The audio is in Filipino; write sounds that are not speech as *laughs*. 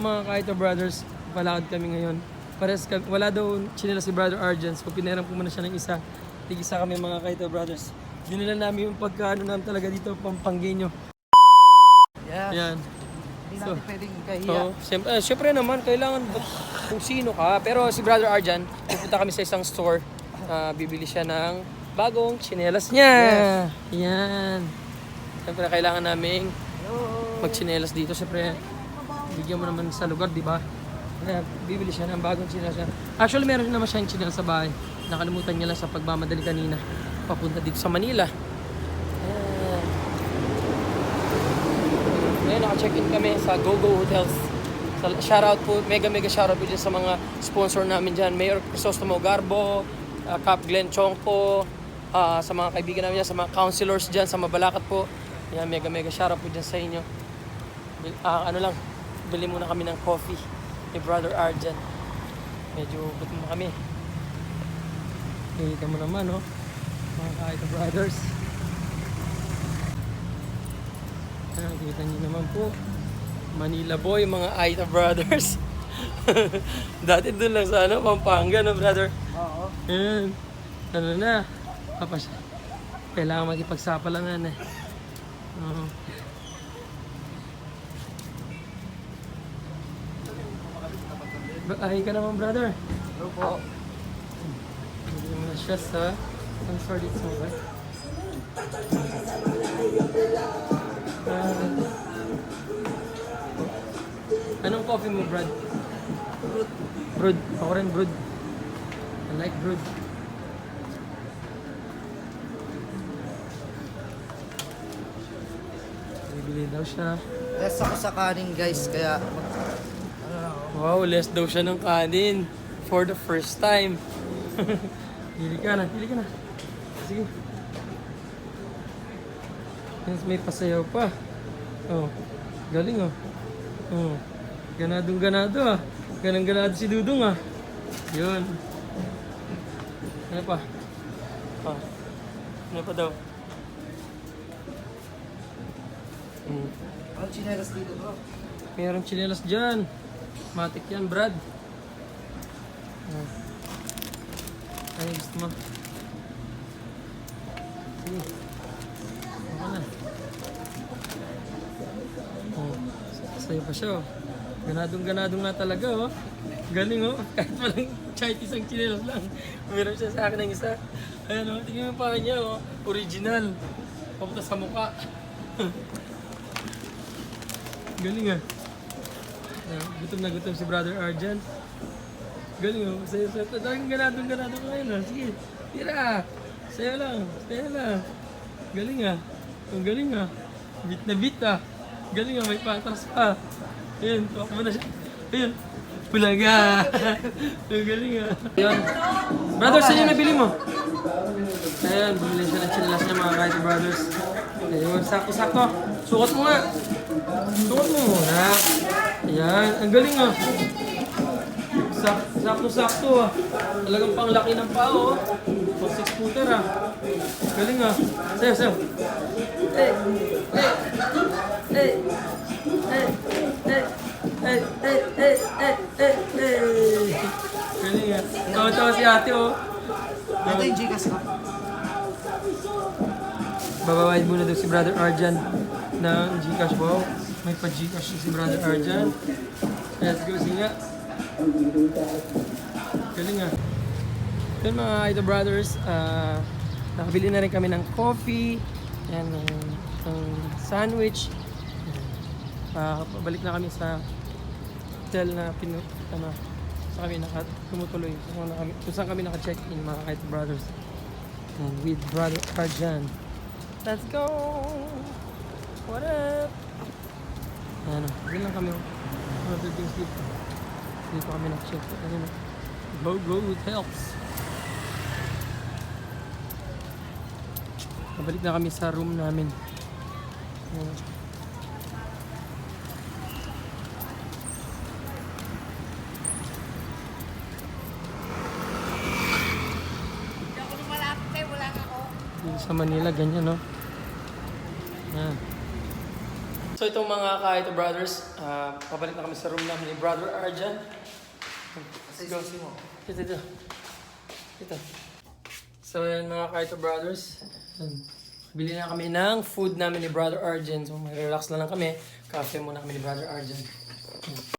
Mga Kaito Brothers, palakad kami ngayon. Pares kami, wala daw chinela si Brother Arjan, so pinaram ko muna siya ng isa. Tig-isa kami mga Kaito Brothers. Dinala namin yung pagkaano namin talaga dito, pampanggenyo. Yes. Yan. Hindi So, natin pwedeng kahiya. So, siyempre, eh, siyempre naman, kailangan kung sino ka. Pero si Brother Arjan, pupunta kami sa isang store. Ah, bibili siya ng bagong chinelas niya. Yan. Siyempre, kailangan naming magchinelas dito. Siyempre, bigyan mo naman sa lugar, di ba? Kaya bibili siya ng bagong chinelas niya. Actually, meron naman siyang chinelas sa bahay. Nakalimutan niya lang sa pagmamadali kanina. Papunta dito sa Manila. Ayan. Ngayon, naka-check-in kami sa GoGo Hotels. Sa, shoutout po, mega mega shoutout po dyan sa mga sponsor namin dyan. Mayor Crisostomo Garbo, uh, Cap Glenn Chongpo, ah, sa mga kaibigan namin dyan, sa mga councilors dyan, sa Mabalacat po. Yan, mega mega shoutout po dyan sa inyo. Ah, ano lang, bili muna kami ng coffee ni Brother Arjan. Medyo gutom kami. Kita mo naman, no? Mga kaito brothers. Ayan, kita niyo naman po. Manila boy, mga Aita brothers. *laughs* Dati doon lang sa ano, Pampanga, no brother? Oo. Ayan. Ano na? Tapos, kailangan makipagsapalanan eh. Oo. Ba- Ay ka naman brother. Hello po. Hindi mo na siya sa... Sorry dito mo ba? Ah. anong coffee mo, Brad? Fruit. Brood. Ako rin, brood. I like brood. Bibili daw siya. Less ako sa kanin guys, kaya mag... Wow, less daw siya ng kanin. For the first time. *laughs* Pili ka na, pili ka na. Sige. Yes, may pasayaw pa. Oh, galing oh. Oh, ganadong ganado ah. Ganang ganado si Dudong ah. Yun. Ano pa? Ah. Ano pa daw? Hmm. Ang chinelas dito bro. Mayroong chinelas dyan. Matik yan, Brad. Ay, gusto mo. Sige. Na. Oh, sa'yo pa siya, oh. Ganadong ganadong na talaga, oh. Galing, oh. *laughs* Kahit walang kahit isang chinelas lang. Meron siya sa akin ng isa. Ayan, oh. Tingnan mo paa niya, oh. Original. Papunta sa mukha. *laughs* Galing, ah. Ah, gutom na gutom si Brother Arjan. Galing oh. Sayo, sayo. Talagang ganadong ganado ka ngayon ah. Sige. Tira. Sayo lang. Sayo lang. Galing ah. Ang galing ah. Beat na beat ah. Galing ah. May patas pa. Ayun. Tuwak mo na siya. Ayun. Bulaga. *laughs* Ang galing ah. Ayun. Brother, yung nabili mo? Ayan, bumili siya ng chinelas niya mga kahit brothers. Ayun, sakto-sakto. Sukat mo nga. Sukat mo muna. Ayan, ang galing ah. Sak Sakto-sakto ah. Talagang panglaki ng pao oh. Pag six footer ah. Galing ah. Sayo, sayo. Eh, eh, eh, eh, eh. Eh, eh, eh, eh, eh, eh. Galing ah. Tawa-tawa si ate oh. Ito yung Gcash ko. Babawain muna daw si Brother Arjan ng Gcash. Wow, may pa Gcash si Brother Arjan. Let's go, singa. Galing ah. Yun mga Ito Brothers, ah, nakabili na rin kami ng coffee, yan, ng, ng sandwich. Ah, pabalik na kami sa hotel na pinu, ano, sa kami naka, tumutuloy. Kung, saan kami, kung saan kami naka-check-in mga Ito Brothers. And with Brother Arjan. Let's go! What up? Ano, yun lang kami. Mga buildings dito. Dito kami nag-check. Ano na? Go Go Hotels. Pabalik na kami sa room namin. Ayan. Dito sa Manila, ganyan, no? Yan. So itong mga Kaito brothers, ah, pabalik na kami sa room namin ni Brother Arjan. Isisi mo. Dito, dito. Dito. So yan mga Kaito brothers. Bili na kami ng food namin ni Brother Arjan. So may relax na lang kami. Cafe muna kami ni Brother Arjan.